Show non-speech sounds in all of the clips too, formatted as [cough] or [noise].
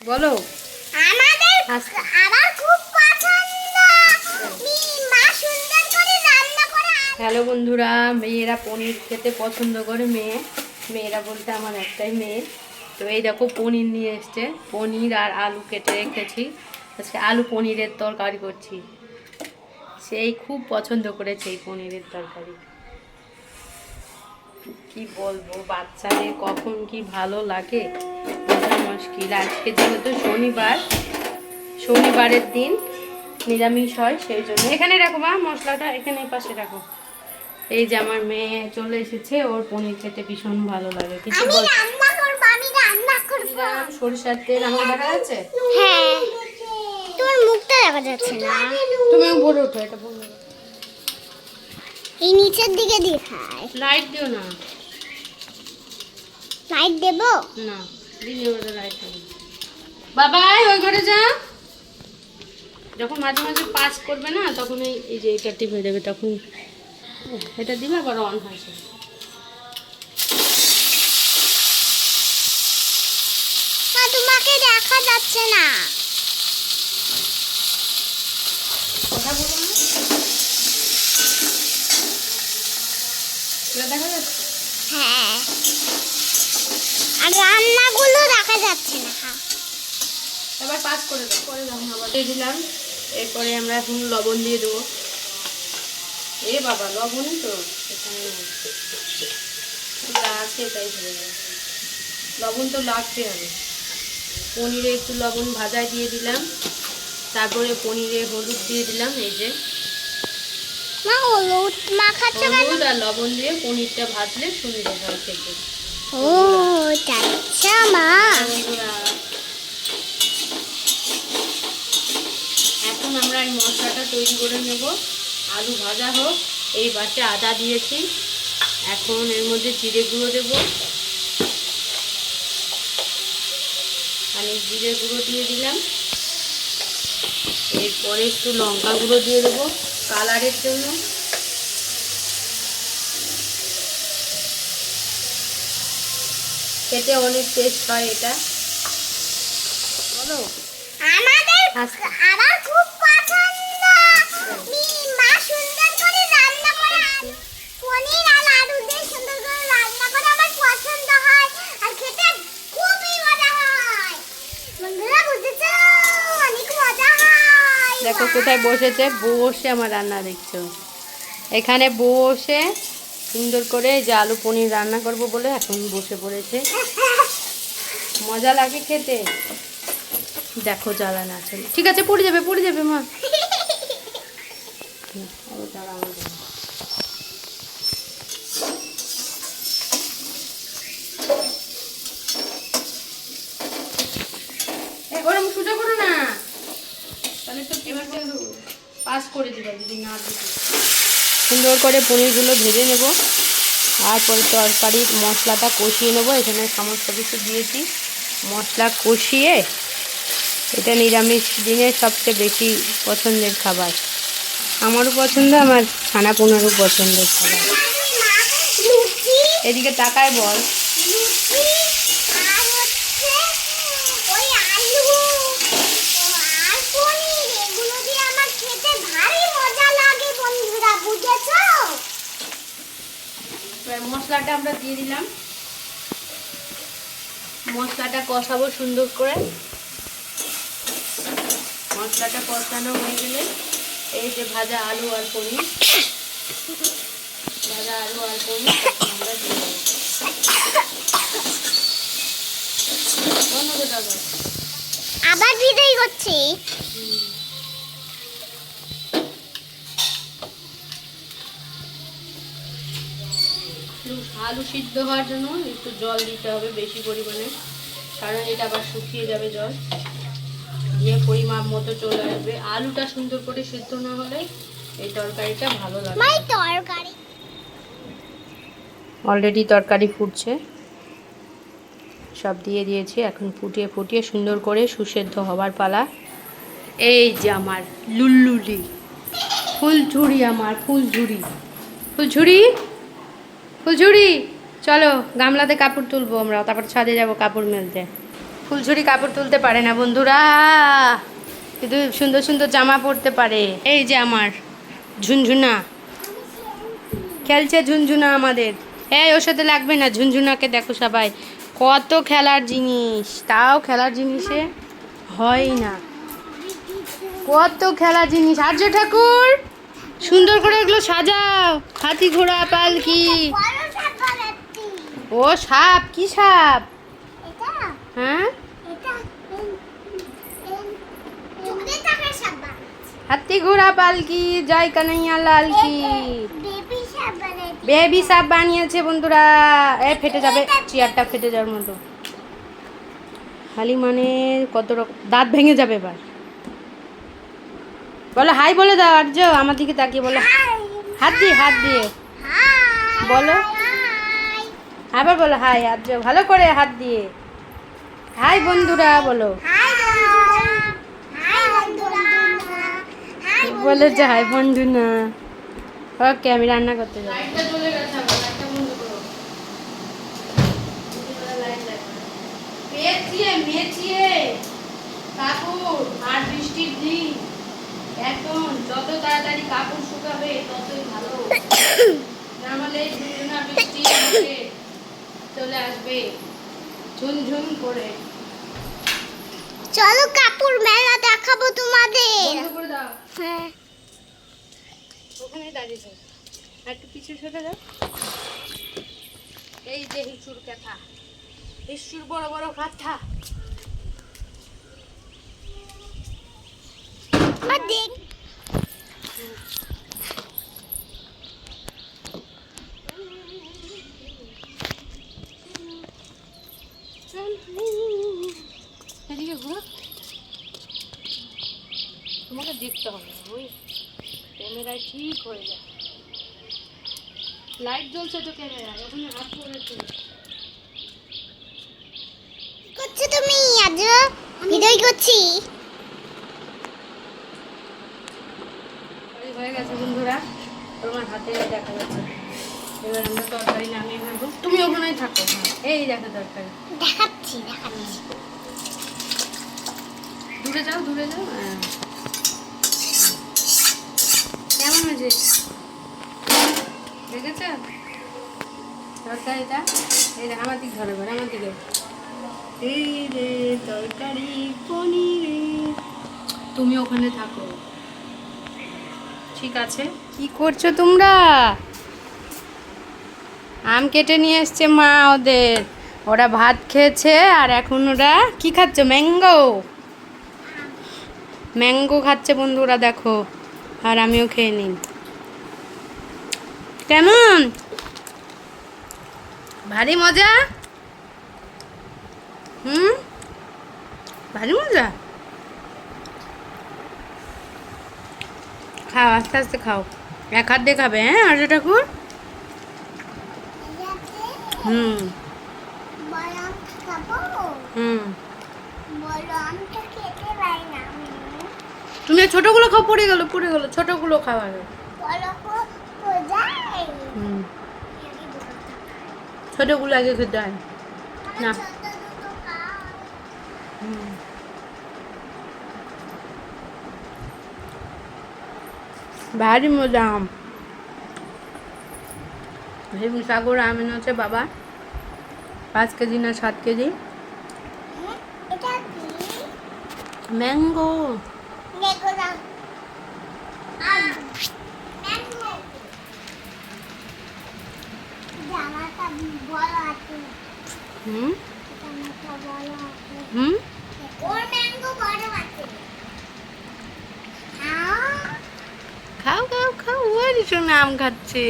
বলো। আমাদের। আমার খুব পছন্দ। মা সুন্দর করে রান্না করে হ্যালো বন্ধুরা মেয়েরা পনির খেতে পছন্দ করে। মেয়ে মেয়েরা বলতে আমার একটাই মেয়ে। তো এই দেখো পনির নিয়ে এসছে। পনির আর আলু কেটে রেখেছি। আজকে আলু পনিরের তরকারি করছি। সেই খুব পছন্দ করেছে এই পনিরের তরকারি। কি বলব বাচ্চাদের কখন কি ভালো লাগে? বোঝা মুশকিল। আজকে যেহেতু শনিবার শনিবারের দিন নিরামিষ হয় সেই জন্য এখানে রাখো মা মশলাটা এখানে পাশে রাখো। এই যে আমার মেয়ে চলে এসেছে ওর পনির খেতে ভীষণ ভালো লাগে। কিছু দিলাম সরিষার তেল আমাকে দেখা যাচ্ছে? হ্যাঁ। তোমার মুখটা দেখা যাচ্ছে না। তুমি বলে ওঠো এটা বলো। এই নিচের দিকে দেখায় লাইট দিও না। লাইট দেব? না। বাবাই ওই ঘরে যা। যখন মাঝে মাঝে পাস করবে না, তখন এই যে এটা টিপে দেবে, তখন এটা দিবে, আবার অন হয়েছে মা, তোমাকে দেখা যাচ্ছে না কথা বলো না এটা দেখা যাচ্ছে হ্যাঁ আর রান্নাগুলো দেখা যাচ্ছে না এবার পাস করে দাও। করে দাও দিয়ে দিলাম। এরপরে আমরা এখন লবণ দিয়ে দেবো। এ বাবা লবণই তো যা আছে এটাই হয়ে যাবে লবণ তো লাগতে হবে। পনিরে একটু লবণ ভাজায় দিয়ে দিলাম। তারপরে পনিরে হলুদ দিয়ে দিলাম এই যে। মা হলুদ মাখাচ্ছ কেন? হলুদ আর লবণ দিয়ে পনিরটা ভাজলে সুন্দর হয় খেতে। ও আচ্ছা মা এখন আমরা এই মশলাটা তৈরি করে নেব। আলু ভাজা হোক, এই পাশে আদা দিয়েছি। এখন এর মধ্যে জিরে গুঁড়ো দেব। খানি জিরে গুঁড়ো দিয়ে দিলাম। এরপরে একটু লঙ্কা গুঁড়ো দিয়ে দেবো। কালারের জন্য। খেতে অনেক টেস্ট হয় এটা। বলো। আমাদের আচ্ছা। আমার খুব পছন্দ। মা সুন্দর করে রান্না করে পনির আর আলু দিয়ে সুন্দর করে রান্না করে আমার পছন্দ হয় আর খেতে খুবই মজা হয়। বন্ধুরা বুঝেছ? অনেক মজা হয়। দেখো কোথায় বসেছে বসে আমার রান্না দেখছ। এখানে বসে সুন্দর করে যে আলু পনির রান্না করব বলে এখন বসে পড়েছে। মজা লাগে খেতে। দেখো জ্বালান আছে। ঠিক আছে, পড়ে যাবে পড়ে যাবে, মা। করো না। তাহলে পাস করে দিবে যদি না দিতে। সুন্দর করে পনিরগুলো ভেজে নেব। তারপরে তরকারির মশলাটা কষিয়ে নেব। এখানে সমস্ত কিছু দিয়েছি। মশলা কষিয়ে এটা নিরামিষ দিনের সবচেয়ে বেশি পছন্দের খাবার। আমারও পছন্দ, আমার ছানা পোনারও পছন্দের খাবার। এদিকে তাকায় বল লুচি আর হচ্ছে ওই আলু আর পনির এগুলো দিয়ে আমার খেতে ভারী মজা লাগে বন্ধুরা বুঝেছ এবার মশলাটা আমরা দিয়ে দিলাম। মশলাটা কষাবো সুন্দর করে। মশলাটা কষানো হয়ে গেলে এই যে ভাজা আলু আর পনির। ভাজা আলু আর পনির আমরা দিয়ে দেবো। আবার বিদায় করছি আলু সিদ্ধ হওয়ার জন্য একটু জল দিতে হবে বেশি পরিমাণে কারণ এটা আবার শুকিয়ে যাবে জল। দিয়ে পরিমাপ মতো চলে আসবে। আলুটা সুন্দর করে সিদ্ধ না হলে এই তরকারিটা ভালো লাগে তরকারি। অলরেডি তরকারি ফুটছে। সব দিয়ে দিয়েছি এখন ফুটিয়ে ফুটিয়ে সুন্দর করে সুসেদ্ধ হবার পালা। এই যে আমার লুল্লুলি ফুলঝুরি আমার ফুলঝুরি। ফুলঝুরি? ফুলঝুরি, চলো গামলাতে কাপড় তুলবো আমরা, তারপর ছাদে যাব কাপড় মেলতে। ফুলঝুরি কাপড় তুলতে পারে না বন্ধুরা, কিন্তু সুন্দর সুন্দর জামা পরতে পারে। এই যে আমার ঝুনঝুনা, খেলছে ঝুনঝুনা আমাদের। এই, ওর সাথে লাগবে না ঝুনঝুনাকে, দেখো সবাই। কত খেলার জিনিস, তাও খেলার জিনিসে হয় না। কত খেলার জিনিস। আর্য ঠাকুর, সুন্দর করে এগুলো সাজাও। হাতি ঘোড়া, পালকি। ও সাপ কি সাপ? হ্যাঁ? হাতি ঘোড়া পালকি জয় কানাইয়া লাল কি? বেবি সাপ বানিয়েছে বন্ধুরা। এ ফেটে যাবে চেয়ারটা ফেটে যাওয়ার মতো। খালি মানে কত রকম দাঁত ভেঙে যাবে এবার। বলো হাই বলে দাও আর্য আমার দিকে তাকিয়ে বলো। হাত দিয়ে হাত দিয়ে। বলো। আবার বলো হাই হাত আর্য ভালো করে হাত দিয়ে। হাই বন্ধুরা বলো। বলে যে হাই বন্ধু না ওকে আমি রান্না করতে যাব পেঁচিয়ে মেচিয়ে কাপড় আর বৃষ্টির দিন এখন যত তাড়াতাড়ি কাপড় শুকাবে ততই ভালো নাহলে ঝুমঝুনা বৃষ্টি আমাকে চলে আসবে ঝুনঝুন করে চলো কাপড় মেলা দেখাবো তোমাদের বন্ধ করে দাও হ্যাঁ ওখানে দাঁড়িয়ে থাক আর একটু পিছু সরে যাও। এই যে হিচুর কথা। হিচুর বড় বড় কথা। তোমাকে দেখতে হবে ওই ক্যামেরায় ঠিক হয়ে যায়। লাইট জ্বলছে তো ক্যামেরায় ওখানে হাত পড়েছে করছ তুমি? আজ ভিডিও করছি। হয়ে গেছে বন্ধুরা তোমার হাতে দেখা যাচ্ছে। এবার আমরা তরকারি নামিয়ে ফেলব তুমি ওখানেই থাকো। এই দেখো তরকারি। দেখাচ্ছি দেখাচ্ছি। দূরে যাও দূরে যাও। হ্যাঁ। কেমন হয়েছে? তুমি ওখানে থাকো। ঠিক আছে। কি করছ তোমরা? আম কেটে নিয়ে এসছে মা ওদের। ওরা ভাত খেয়েছে আর এখন ওরা কি খাচ্ছে? ম্যাঙ্গো। ম্যাঙ্গো খাচ্ছে বন্ধুরা, দেখো। আর আমিও খেয়ে নিই। কেমন? ভারী মজা? হুম? ভারী মজা? খাও, আস্তে আস্তে খাও। এক হাত দিয়ে খাবে হ্যাঁ আর্য ঠাকুর? হুম। হুম। তুমি ছোটগুলো খাও, পড়ে গেলো পড়ে গেলো, ছোটগুলো খাও আগে বড় কোথায় হুম ছোটগুলো আগে খেতে হয় না হুম। ভারী মজা আম হেবি সাগর আম এনেছে বাবা পাঁচ কেজি না সাত কেজি ম্যাঙ্গো জামাটা বড় আছে হুম? হুম? খাও খাও খাও, ওই খাচ্ছে।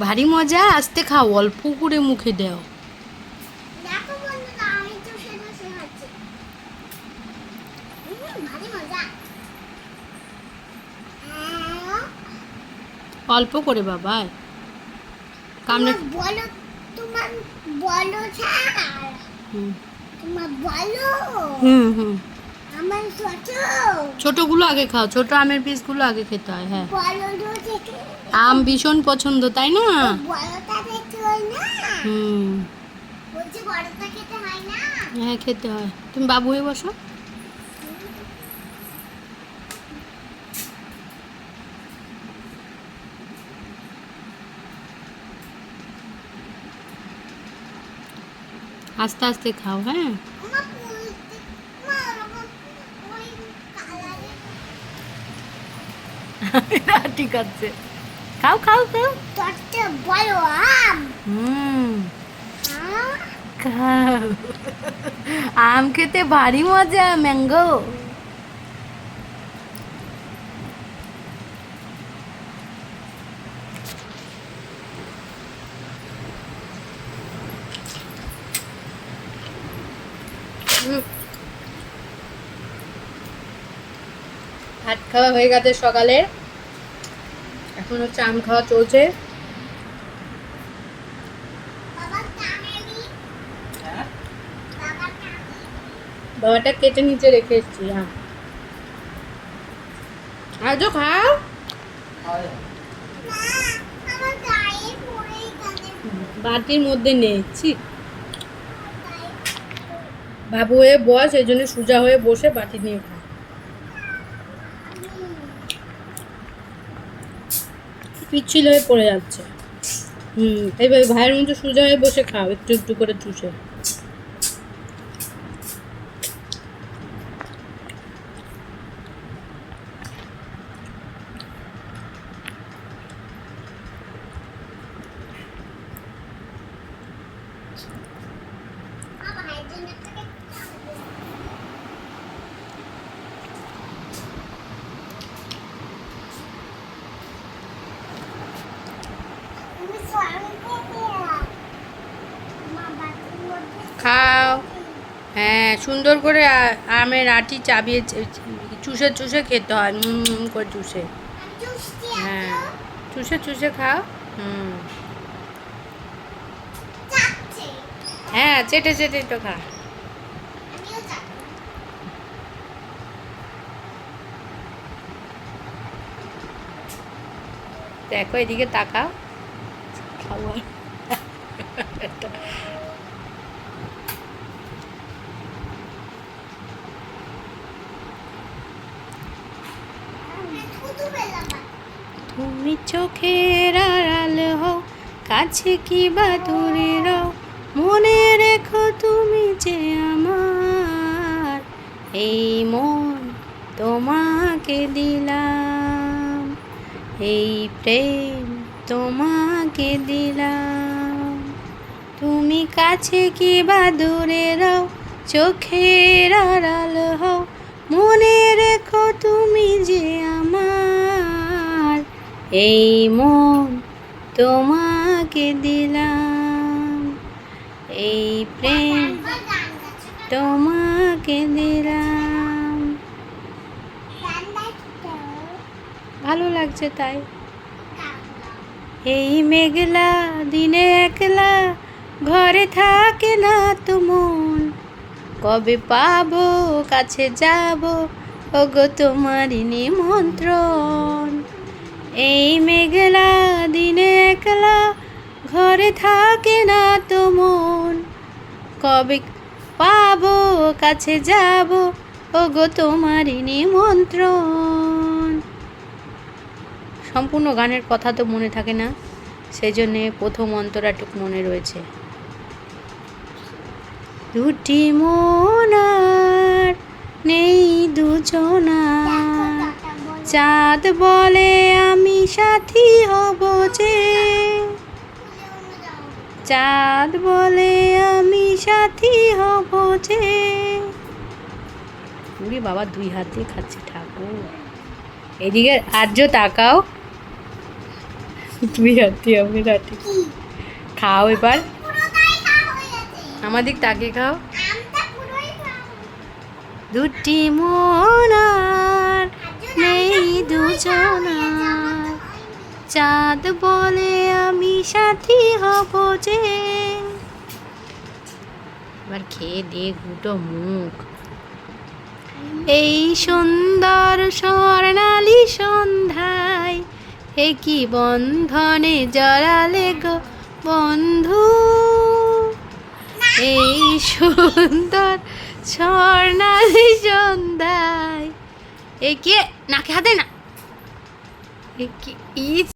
ভারী মজা, আস্তে খাও, অল্প করে মুখে দাও। অল্প করে বাবা কামড়ে বলো তোমার বলো হুম। তোমার বলো। হুম হুম। আমার ছোট। ছোটগুলো আগে খাও ছোট আমের পিসগুলো আগে খেতে হয় হ্যাঁ। আম ভীষণ পছন্দ তাই না? হুম। হ্যাঁ খেতে হয়। তুমি বাবু হয়ে বসো। আস্তে আস্তে খাও হ্যাঁ? [laughs] ঠিক আছে। খাও খাও খাও। বড় আম। হুম। খাও। [laughs] আম খেতে ভারী মজা ম্যাঙ্গো ভাত খাওয়া হয়ে গেছে সকালে এখন হচ্ছে আম খাওয়া চলছে। বাবাটা কেটে নিচে রেখে এসছি হ্যাঁ আজও খাও। বাটির মধ্যে নেই বাবু হয়ে বস, এই জন্য সোজা হয়ে বসে বাটি নিয়ে পিচ্ছিল হয়ে পড়ে যাচ্ছে। হুম, এইভাবে ভাইয়ের মতো সোজা হয়ে বসে খাও, একটু একটু করে চুষে আমার ভাইয়ের জন্য একটা কেক আনব। তুমি স্বয়ং খেতে মা বাটির মধ্যে খাও। হ্যাঁ সুন্দর করে আমের আটি চাবিয়ে চুষে চুষে খেতে হয় করে চুষে। হ্যাঁ চুষে চুষে খাও, হুম। হ্যাঁ চেটে চেটে তো খা। দেখো, এদিকে তাকাও। পেলাম তুমি চোখের আড়াল হও, কাছে কি বা দূরে রও, মনে রেখো তুমি যে আমার। এই মন তোমাকে দিলাম, এই প্রেম তোমাকে দিলাম। তুমি কাছে কি বা দূরে রও, চোখের আড়াল হও। মনে রেখো তুমি যে আমার। এই মন তোমাকে দিলাম। এই প্রেম তোমাকে দিলাম। ভালো লাগছে তাই। এই মেঘলা, দিনে একলা, ঘরে থাকে না তো মন। কবে পাবো, কাছে যাব, ওগো তোমারই নিমন্ত্রণ। এই মেঘলা, দিনে একলা, ঘরে থাকে না তো মন। কবে পাবো, কাছে যাব, ওগো তোমারই নিমন্ত্রণ। সম্পূর্ণ গানের কথা তো মনে থাকে না সেই জন্যে প্রথম অন্তরাটুক মনে রয়েছে। দুটি মনার নেই দুজনার চাঁদ বলে আমি সাথী হব যে। চাঁদ বলে আমি সাথী হব যে। বাবা, দুই হাত খাচ্ছে ঠাকুর। এদিকে আর্য তাকাও। দুই হাত দিয়ে আমি রাটি খাও এবার। আমার তাকিয়ে খাও। দুটি মনার নেই দুজনার। চাঁদ বলে আমি সাথী হব যে। এবার খেয়ে দে গুটো মুখ। এই সুন্দর স্বর্ণালী সন্ধ্যায় এ কি বন্ধনে জড়ালে গো বন্ধু? এই সুন্দর স্বর্ণালী সন্ধ্যায়। এ কে? নাকে হাতে না। এ কে?